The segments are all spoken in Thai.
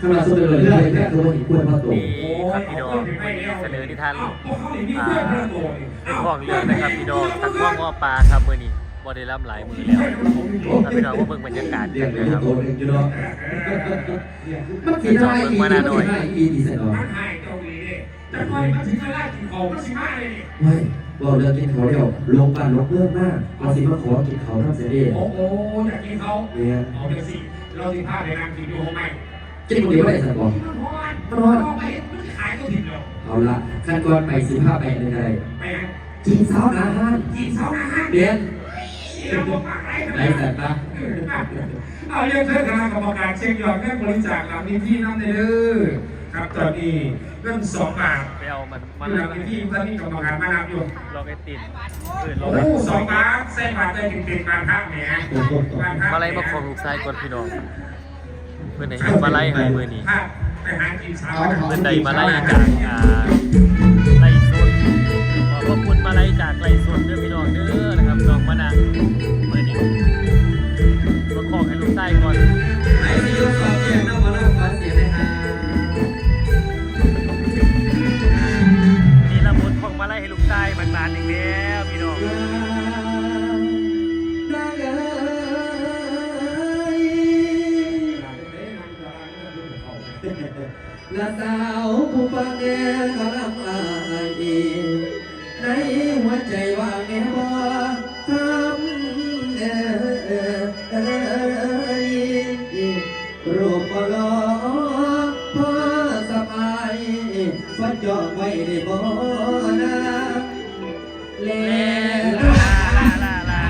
สำหรับสุดเลยเรื่องแรกคือว่าอีกควรมาตกมีครับพี่น้องวันนี้เสนอที่ท่านอ่าเป็นของเรื่องนะครับพี่น้องทั้งข้องอ้อปลาครับมือนี้บอได้รับหลายมือแล้วถ้าพี่น้องว่าเบิ่งบรรยากาศเรียกันนเป็นนะครับตัวหนึ่งอยู่เนาะมันกี่ได้อีกมันกี่ได้อีกดีสันเนาะมันหายเกาหลีเนี่ยจะคอยมาถึงเวลากินของก็สิมาเลยนี่เฮ้ยเราเลิกกินเขาเดียวลงบ้านลงเรื่องมากเราสิมาขอกินเขาทั้งเสียดีโอ้โหอยากกินเขาเนี่ยเอาเดี๋ยวสิเราสิพาไปนั่งกินอยู่ห้องใหม่ กินคนเดียวไม่ได้สักบอกมันร้อนมันร้อนไปมันขายก็ผิดหรอกเอาละขั้นก่อนไปสิบห้าไปในไทยไปนะกินสาวอาหารกินเสาร์นะฮะเรียนเสียพวกปากไรกันไหนเลยสัตว์ปะเอาเรื่องเชิญคณะกรรมการเช็คยอดเงินบริจาคหลังนี้ที่น้ำในเด้อครับตอนนี้เงินสองบาทไปเอามันมัมันนหลังนี้ที่ท่านนี่กรรมการมานับอยู่ลองไอติมเปิดลองโอ้สองบาทเส้นบาทได้ถึงๆบาทครับแหมบาทครับมาไล่มาของลูกชายก่อนพี่น้อง เพื่อนไหนเห็นมาไล่ให้มือนี้ไปหากินเช้าเพื่อนใดมาไล่จากอ่า ในหัวใจว่างแง่บ่ทำเอ่ยรูปหล่อพอสบายฟัดจอกไว้ได้บ่นะแลลาลาลาลา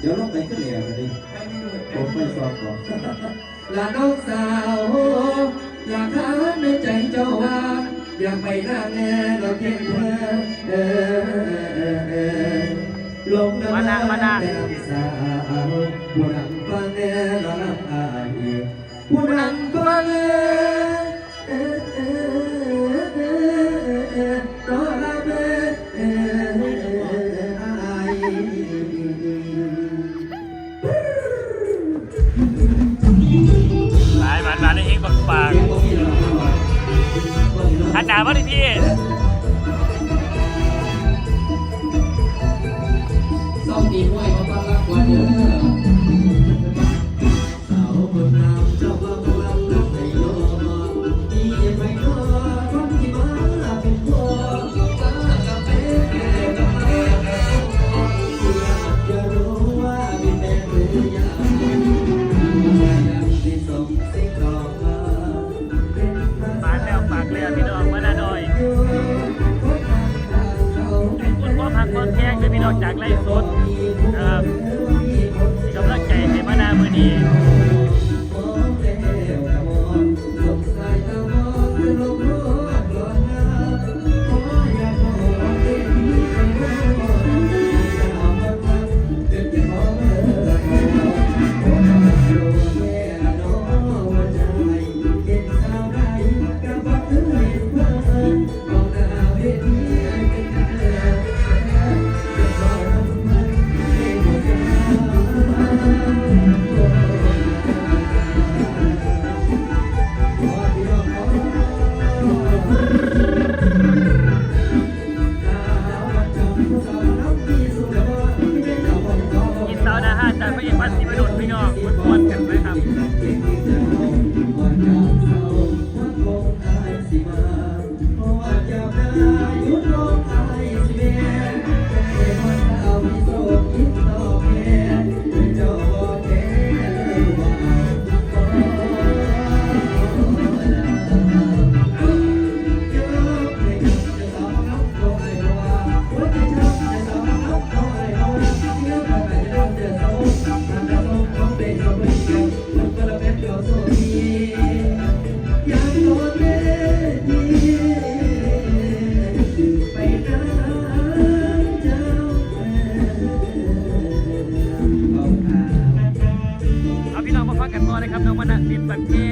เดี๋ยวลงไปก็เหลวกันดิผมไม่ชอบหรอกลาน้องสาว อยากไปนั่งแง่เราเพียงเธอเออเออลงน้ำแต่น้ำสาวผู้นำฟังแง่ จารย์ว่าดิพี่ส้มดีด้วย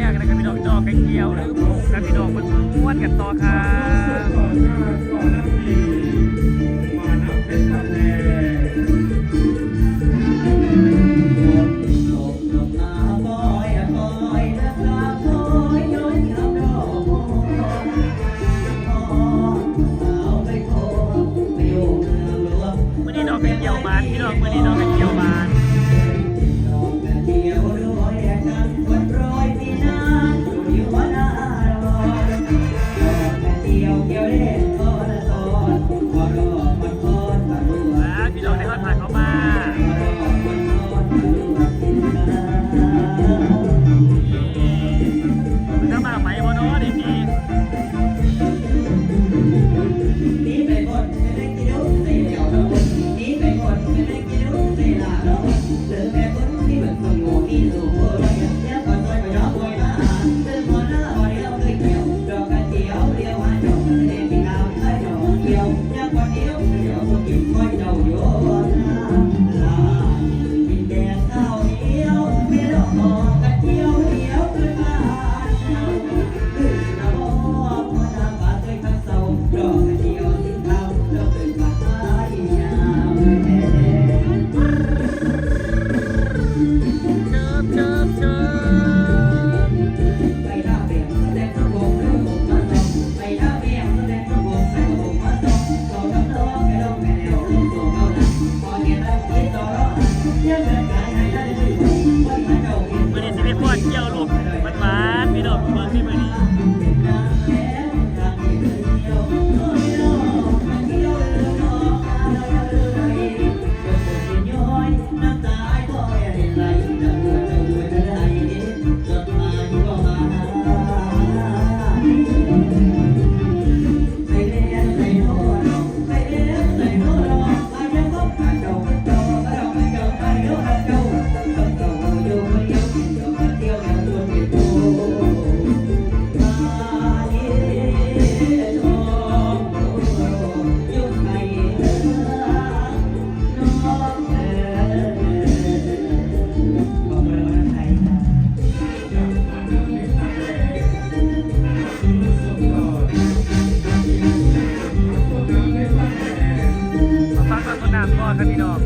ดบันแก้กนะครับพี่น้องจอไก่เกี่ยวหรือกับพี่น้องมันม้วนกันต่อครับำ